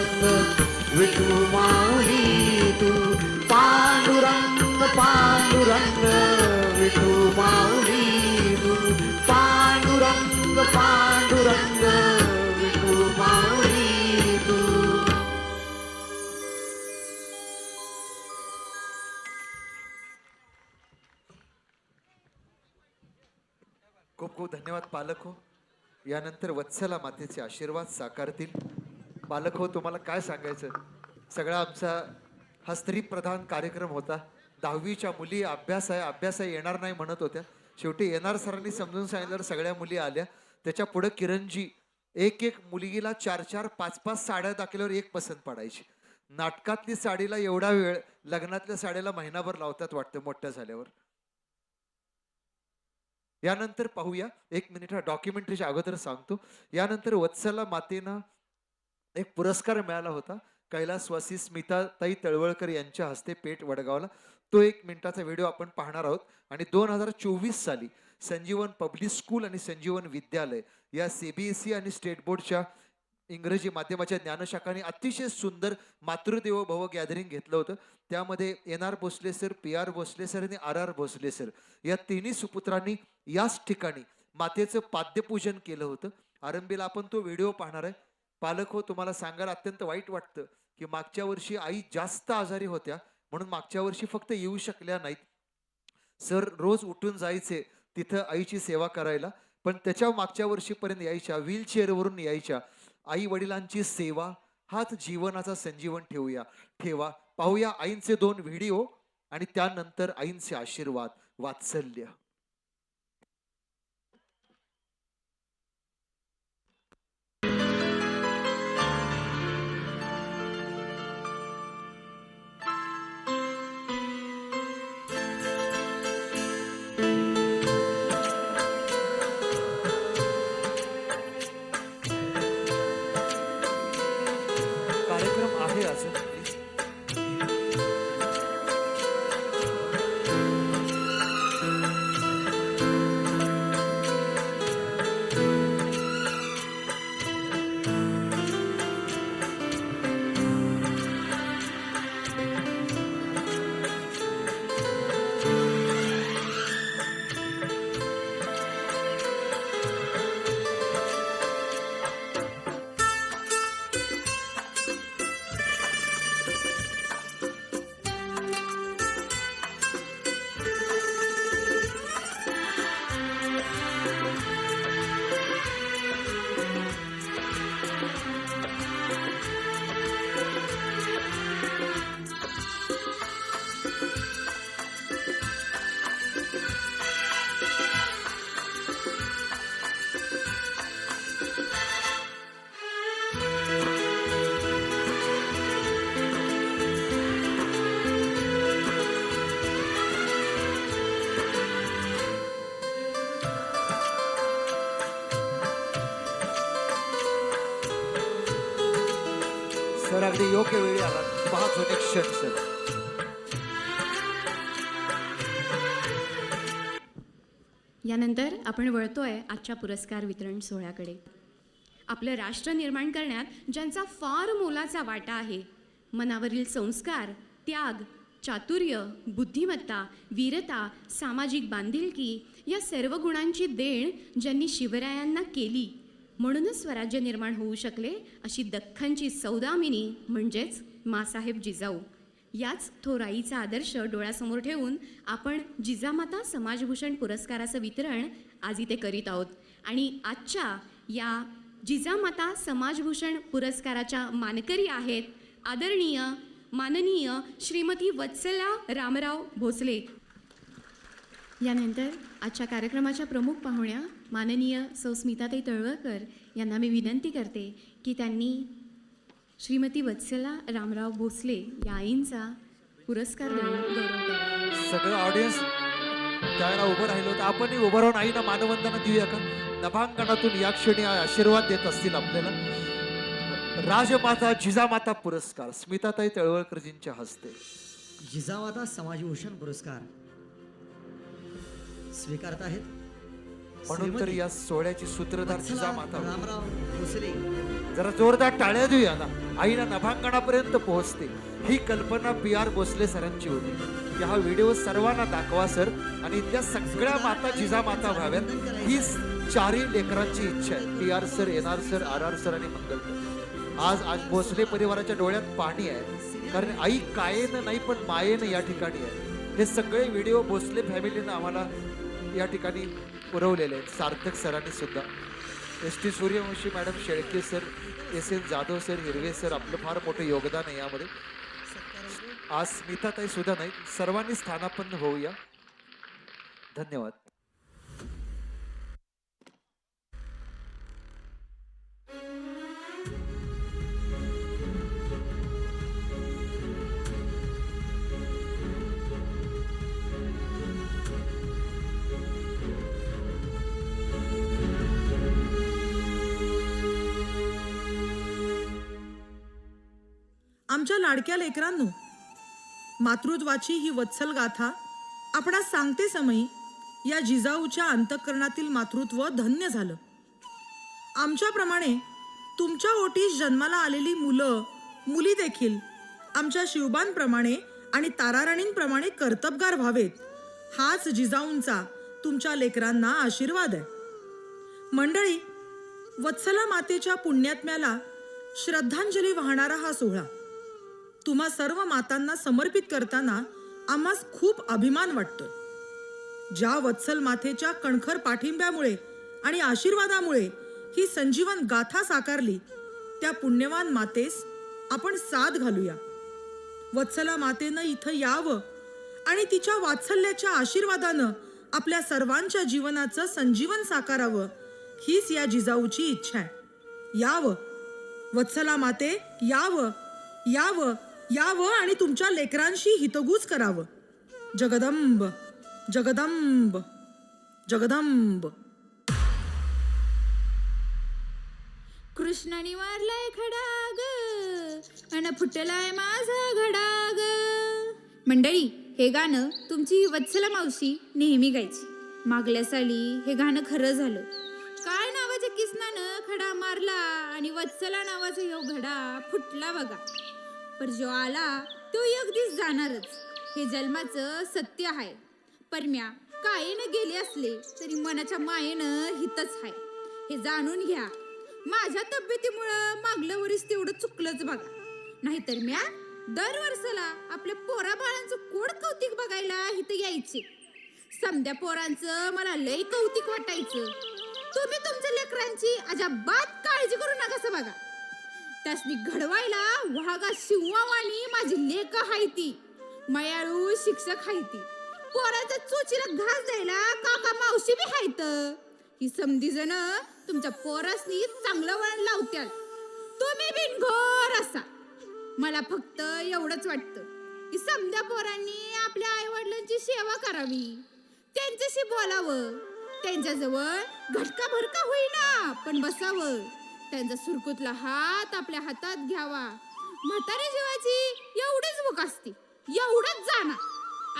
पांडुरंग विठू माऊली तू. पांडुरंग पांडुरंग विठू माऊली तू. पांडुरंग पांडुरंग विठू माऊली तू. खूप खूप धन्यवाद पालक हो. यानंतर वत्सला मातेचे आशीर्वाद साकारतील. बालक हो तुम्हाला काय सांगायचं? सगळा आमचा हा स्त्री प्रधान कार्यक्रम होता. दहावीच्या मुली अभ्यास आहे अभ्यास आहे येणार नाही म्हणत होत्या. शेवटी येणार सरांनी समजून सांगितल्यावर सगळ्या मुली आल्या. त्याच्या पुढे किरणजी एक एक मुलगीला चार चार पाच पाच साड्या दाखल्यावर एक पसंत पडायची. नाटकातली साडीला एवढा वेळ लग्नातल्या साडीला महिनाभर लावतात वाटतं मोठ्या झाल्यावर. यानंतर पाहूया एक मिनिट हा डॉक्युमेंटरीच्या अगोदर सांगतो. यानंतर वत्सला मातेनं एक पुरस्कार मिळाला होता. कैलासवासी स्मिताताई तळवळकर यांच्या हस्ते पेठ वडगावला. तो एक मिनिटाचा व्हिडिओ आपण पाहणार आहोत. आणि दोन हजार चोवीस साली संजीवन पब्लिक स्कूल आणि संजीवन विद्यालय या सीबीएसई आणि स्टेट बोर्डच्या इंग्रजी माध्यमाच्या ज्ञानशाखाने अतिशय सुंदर मातृदेव भव गॅदरिंग घेतलं होतं. त्यामध्ये N R Bhosale sir P R Bhosale sir आणि आर आर भोसले सर या तिन्ही सुपुत्रांनी याच ठिकाणी मातेचं पाद्यपूजन केलं होतं. आरंभीला आपण तो व्हिडिओ पाहणार आहे. पालक हो तुम्हाला सांगायला अत्यंत वाईट वाटतं की मागच्या वर्षी आई जास्त आजारी होत्या म्हणून मागच्या वर्षी फक्त येऊ शकल्या नाहीत. सर रोज उठून जायचे तिथं आईची सेवा करायला पण त्याच्या मागच्या वर्षीपर्यंत यायच्या व्हीलचेअरवरून यायच्या. आई वडिलांची सेवा हाच जीवनाचा संजीवन ठेवूया. ठेवा पाहूया आईंचे दोन व्हिडिओ आणि त्यानंतर आईंचे आशीर्वाद. वात्सल्य. अगदी योग्य वेळी आला पाच होते क्षण सर यानंतर आपण वळतोय आजच्या पुरस्कार वितरण सोहळ्याकडे. आपलं राष्ट्र निर्माण करण्यात ज्यांचा फार मोलाचा वाटा आहे मनावरील संस्कार त्याग चातुर्य बुद्धिमत्ता वीरता सामाजिक बांधिलकी या सर्व गुणांची देण ज्यांनी शिवरायांना केली म्हणूनच स्वराज्य निर्माण होऊ शकले अशी दख्खनची सौदामिनी म्हणजेच मासाहेब जिजाऊ. याच थोराईचा आदर्श डोळ्यासमोर ठेवून आपण जिजामाता समाजभूषण पुरस्काराचं वितरण आज इथे करीत आहोत. आणि आजच्या या जिजामाता समाजभूषण पुरस्काराच्या मानकरी आहेत आदरणीय माननीय श्रीमती वत्सला रामराव भोसले. यानंतर आजच्या कार्यक्रमाच्या प्रमुख पाहुण्या माननीय सौ स्मिताताई तळवळकर यांना मी विनंती करते की त्यांनी श्रीमती वत्सला रामराव भोसले या आईंचा पुरस्कार देऊन गौरव करावा. सगळं ऑडियन्स त्यावेळेला उभं राहिलं होतं. आपणही उभं राहून आईना मानवंदना देऊया का? नभांगणातून या क्षणी आशीर्वाद देत असतील आपल्याला. राजमाता जिजामाता पुरस्कार. स्मिताताई तळवळकरजींच्या हस्ते. जिजामाता समाजभूषण पुरस्कार. स्वीकारत आहेत. म्हणून तर या सोहळ्याची सूत्रधार. रामराव भोसले. जरा जोरदार टाळ्या देऊया ना. आईला नभांगणापर्यंत पोहोचते. ही कल्पना पी आर भोसले सरांची होती. की हा व्हिडिओ सर्वांना दाखवा सर. आणि त्या सगळ्या माता जिजामाता व्हाव्यात. ही चारही लेकरांची इच्छा आहे. P R sir N R sir R R sir आणि मंगलकर आज आज भोसले परिवाराच्या डोळ्यात पाणी आहे. कारण आई कायेनं नाही पण मायेनं या ठिकाणी आहे. हे सगळे व्हिडिओ भोसले फॅमिलीनं आम्हाला या ठिकाणी पुरवलेले आहेत. सार्थक सरांनी सुद्धा. S T Suryavanshi madam Shelke sir S N Jadhav sir Hirve sir आपलं फार मोठं योगदान आहे यामध्ये. आज स्मिताताई सुद्धा नाही सर्वांनी स्थानापन्न होऊया. धन्यवाद. आमच्या लाडक्या लेकरांनो मातृत्वाची ही वत्सल गाथा आपणास सांगते समयी या जिजाऊच्या अंतःकरणातील मातृत्व धन्य झालं. आमच्याप्रमाणे तुमच्या ओटीस जन्माला आलेली मुलं मुली देखील आमच्या शिवबांप्रमाणे आणि ताराराणींप्रमाणे कर्तबगार व्हावेत हाच जिजाऊंचा तुमच्या लेकरांना आशीर्वाद आहे. मंडळी वत्सला मातेच्या पुण्यात्म्याला श्रद्धांजली वाहणारा हा सोहळा तुम्हा सर्व मातांना समर्पित करताना आम्हास खूप अभिमान वाटतो ज्या वत्सल मातेच्या कणखर पाठिंब्यामुळे आणि आशीर्वादामुळे ही संजीवन गाथा साकारली त्या पुण्यवान मातेस आपण साथ घालूया. वत्सला मातेनं इथं यावं आणि तिच्या वात्सल्याच्या आशीर्वादानं आपल्या सर्वांच्या जीवनाचं संजीवन साकारावं हीच या जिजाऊची इच्छा आहे. यावं. वत्सला माते यावं. यावं. यावं आणि तुमच्या लेकरांशी हितगुज करावं. जगदंब जगदंब जगदंब. कृष्णाने मारलाय खडाग अन फुटलाय माझा घडाग. मंडळी हे गाणं तुमची वत्सला मावशी नेहमी गायची. मागल्या साली हे गाणं खरं झालं. काय नावाच्या किसनानं खडा मारला आणि वत्सला नावाचा यो घडा फुटला बघा. पर जो आला तो एक दिस जाणारच. हे जन्माचं सत्य आहे. परम्या कायेनं गेले असले तरी मनाच्या मायेनं हितच आहे. हे जाणून घ्या. माझ्या तब्येतीमुळं मागल्या वरीस तेवढं चुकलंच बघा. नाहीतर म्या दर वर्षाला आपल्या पोरा बाळांचं कोड कौतिक बघायला इथं यायचे. समद्या पोरांचं मला लय कौतिक वाटायचं. तुम्ही तुमच्या लेकरांची अजाबात काळजी करू नका बघा. त्यासनी घडवायला वाघा शिवावानी माझी लेक हाय ती मयाळू शिक्षक हाय ती पोराच्या चोचीला घास द्यायला काका मावशी बी हायत. ही समधी जण तुमच्या पोरासनी चांगलं वळण लावत्याल. तुम्ही बिनघोर असा. मला फक्त एवढंच वाटतं की समध्या पोरांनी आपल्या आई वडिलांची सेवा करावी. त्यांच्याशी बोलावं. त्यांच्याजवळ घटका भरका होईना पण बसावं. त्यांचा सुरकुतला हात आपल्या हातात घ्यावा. म्हातारी जीवाची एवढीच भूक असते एवढंच जाणार.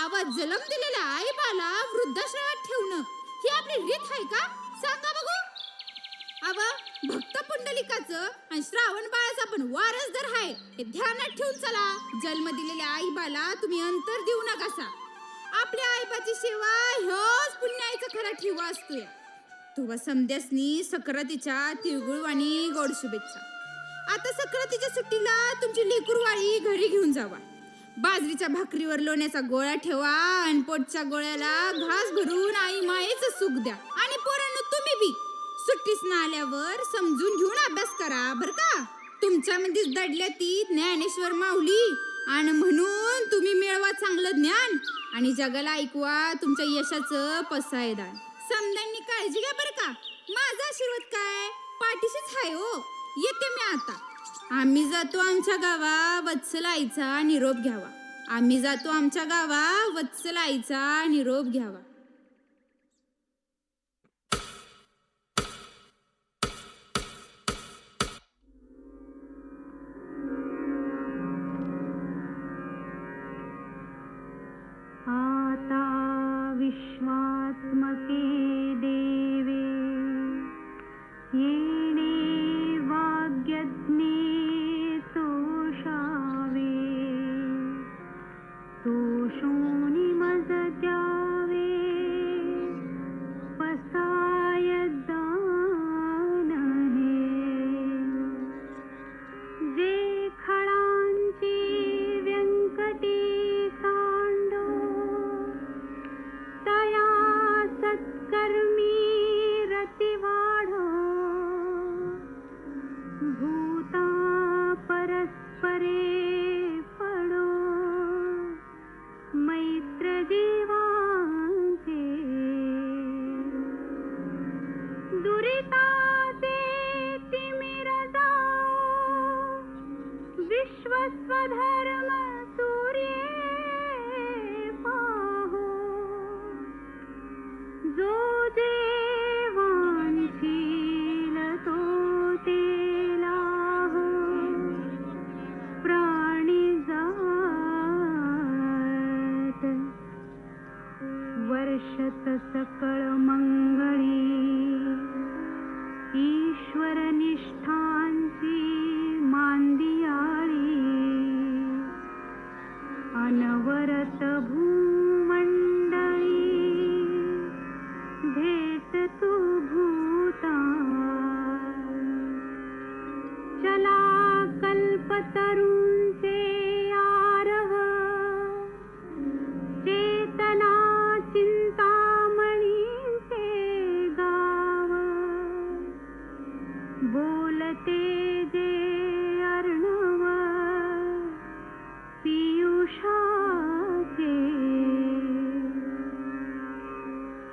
आवाज जलम दिलेल्या आई बाला वृद्धाश्रमात ठेवणं ही आपली रीत आहे का? सांगा बघू. आवा भक्त पुंडलिकाचं आणि श्रावण बाळाचा पण वारसदार आहे हे ध्यानात ठेवून चला. जन्म दिलेल्या आईबाला तुम्ही अंतर देऊ नकासा आपल्या आईबाची सेवा ह्योच पुण्याचं खरा ठेवा असतोय. तुवा समध्यासनी सक्रातीच्या तिळगुळवाणी गोड शुभेच्छा. आता सक्रातीच्या सुट्टीला तुमची लेकरवाळी घरी घेऊन जावा. बाजरीच्या भाकरीवर लोण्याचा गोळा ठेवा आणि पोटच्या गोळ्याला घास भरून आई मायेच सुख द्या. आणि पोरांनो तुम्ही बी. सुट्टीस ना आल्यावर समजून घेऊन अभ्यास करा बर का? तुमच्यामध्येच दडल्या ती ज्ञानेश्वर माऊली. आणि म्हणून तुम्ही मिळवा चांगलं ज्ञान. आणि जगाला ऐकवा तुमच्या यशाचं पसायदान. समद्यांनी काळजी घ्या बरं का. माझा आशीर्वाद काय? पाठीशीच आहे हो. येते मी आता. आम्ही जातो आमच्या गावा वत्सलाईचा निरोप घ्यावा. आम्ही जातो आमच्या गावा वत्सलाईचा निरोप घ्यावा.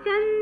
ಚಂದ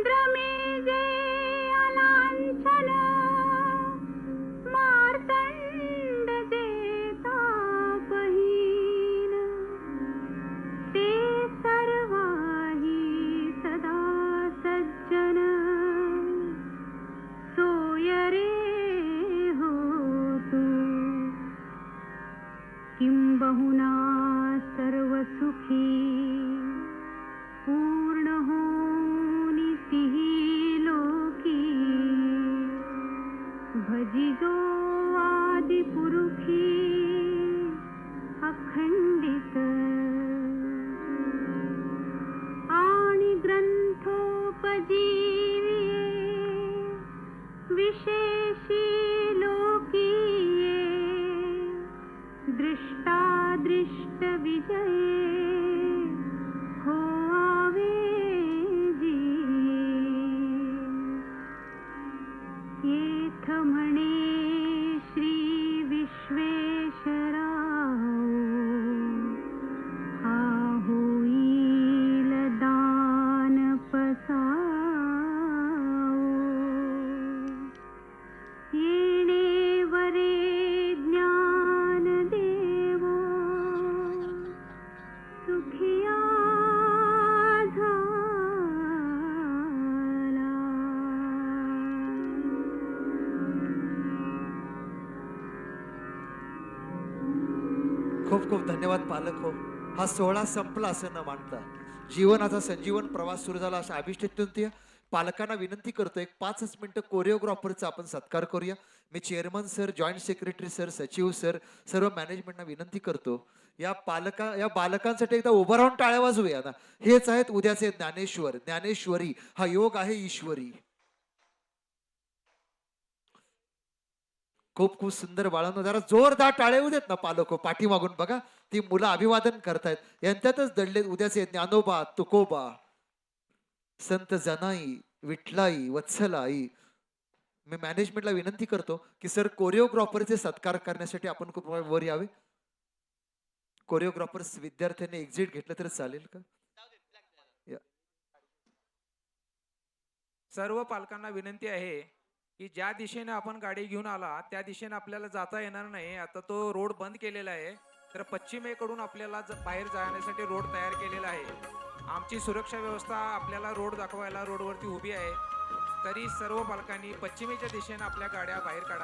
धन्यवाद पालक हो. हा सोहळा संपला असं न मानता. जीवनाचा संजीवन प्रवास सुरू झाला अशा अभिष्टेतून पालकांना विनंती करतो एक पाचच मिनटं कोरिओग्राफरचा आपण सत्कार करूया. मी chairman sir joint secretary sir सचिव सर सर्व मॅनेजमेंटना विनंती करतो या पालका या बालकांसाठी एकदा उभं राहून टाळ्या वाजवूया ना. हेच आहेत उद्याचे ज्ञानेश्वर. ज्ञानेश्वरी हा योग आहे ईश्वरी. खूप खूप सुंदर बाळांनो जरा जोरदार टाळे देत ना पालक हो, पाठीमागून बघा. ती मुलं अभिवादन करतायत. यांच्यातच दडले उद्याचे ज्ञानोबा तुकोबा संत जनाई विठलाई वत्सलाई. मी मॅनेजमेंटला विनंती करतो की सर कोरिओग्राफरचे सत्कार करण्यासाठी आपण खूप वर यावे. कोरिओग्राफर्स विद्यार्थ्यांनी एक्झिट घेतलं तर चालेल का? सर्व पालकांना विनंती आहे की ज्या दिशेने आपण गाडी घेऊन आला त्या दिशेने आपल्याला जाता येणार नाही. आता तो रोड बंद केलेला आहे. तर पश्चिमेकडून आपल्याला ज- बाहेर जाण्यासाठी रोड तयार केलेला आहे. आमची सुरक्षा व्यवस्था आपल्याला रोड दाखवायला रोडवरती उभी आहे. तरी सर्व पालकांनी पश्चिमेच्या दिशेने आपल्या गाड्या बाहेर काढाव्या.